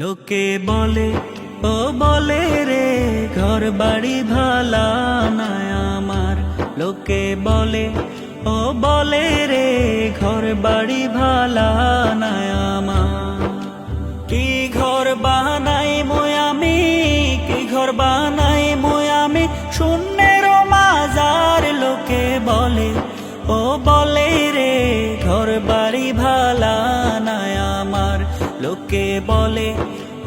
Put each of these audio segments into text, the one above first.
লোকে বলে, ও বলে রে ঘর বাড়ি ভালা নাই আমার। লোকে বলে, ও বলে রে ঘর বাড়ি ভালা নাই আমার। কি ঘর বানাই আমি, কি ঘর বানাই আমি? শূন্যের মাজার লোকে বলে, ও বলে লোকে বলে,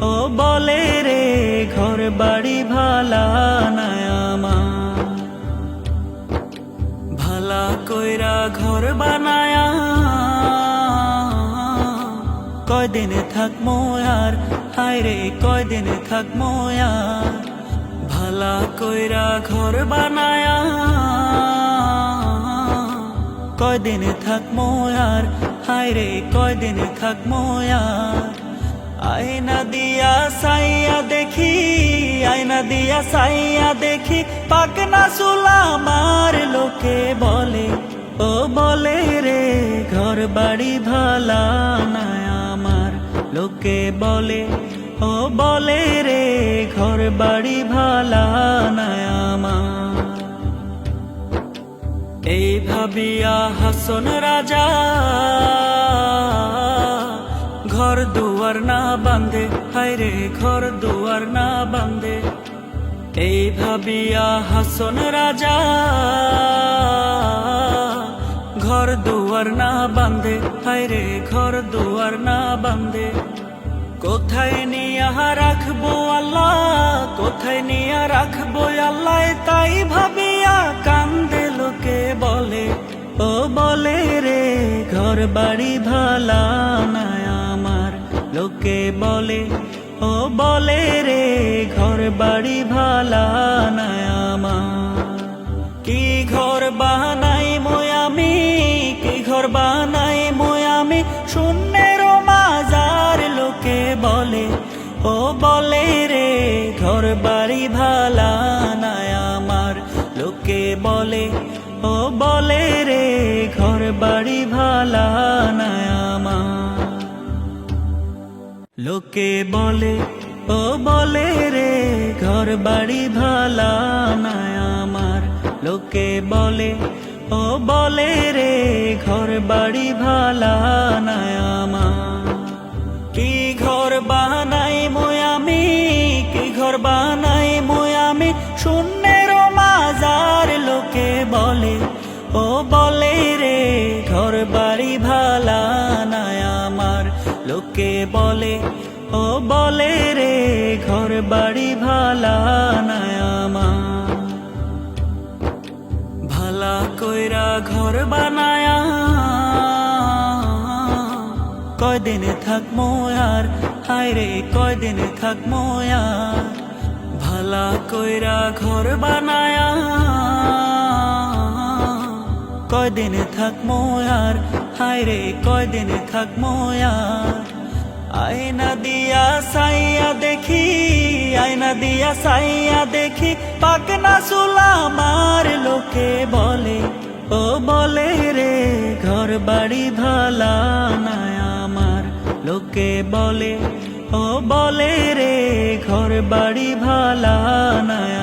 ও বলে রে ঘর বাড়ি ভালা নাই ভালা কইরা ঘর বানায়া, কয়দিন থাকমো আর, হায়রে কয়দিন থাকমো আর। ভালা কইরা ঘর বানায়া, কয়দিন থাকমো আর, হায়রে কয়দিন থাকমো আর। আয়না দিয়া সাইয়া দেখি, আয়না দিয়া সাইয়া দেখি, পাকনা সুলা মার লোকে বলে। ও বলে রে ঘর বাড়ি ভালা না আমার লোকে বলে। ও বলে রে ঘর বাড়ি ভালা না আমার। এই ভাবিয়া হাসন রাজা ঘর দুয়ার না বান্ধে হায়রে ঘর দুয়ার না বান্ধে এই ভাবিয়া হাসন রাজা, ঘর দুয়ার না বান্ধে হায়রে ঘর দুয়ার না বান্ধে কোথায় নিয়া রাখব আল্লাহ, কোথায় নিয়া রাখব আল্লাহ, তাই ভাবিয়া কান্দে লোকে বলে, ও বলে রে ঘর বাড়ি ভালা না আমার লোকে বলে, ও বলে রে ঘর বাড়ি ভালা না আমার। কি ঘর বানাই আমি, কি ঘর বানাই আমি? শূন্যের মাজার লোকে বলে, ও বলে রে ঘর বাড়ি ভালা না আমার। লোকে বলে, ও বলে রে ঘর বাড়ি ভালা না লোকে বলে, ও বলে রে ঘর বাড়ি ভালা না আমার। লোকে বলে, ও বলে রে ঘর বাড়ি ভালা না আমার। কি ঘর বানাই আমি, কি ঘর বানাই আমি? শূন্যের মাজার লোকে বলে, ও বলে রে ঘর বাড়ি ভালা বলে, ও বলে রে ঘর বাড়ি ভালা না আমার। ভালা কইরা ঘর বানায়া কয়দিন থাকমো আর হায়রে কয়দিন থাকমো আর। ভালা কইরা ঘর বানায়া কয়দিন থাকমো আর হায়রে কয়দিন থাকমো আর। আয়না দিয়া সাইয়া দেখি, আয়না দিয়া সাইয়া দেখি, পাকনা সুলা মার লোকে বলে। ও বলে রে ঘর বাড়ি ভালা না আমার লোকে বলে। ও বলে রে ঘর বাড়ি ভালা না আমার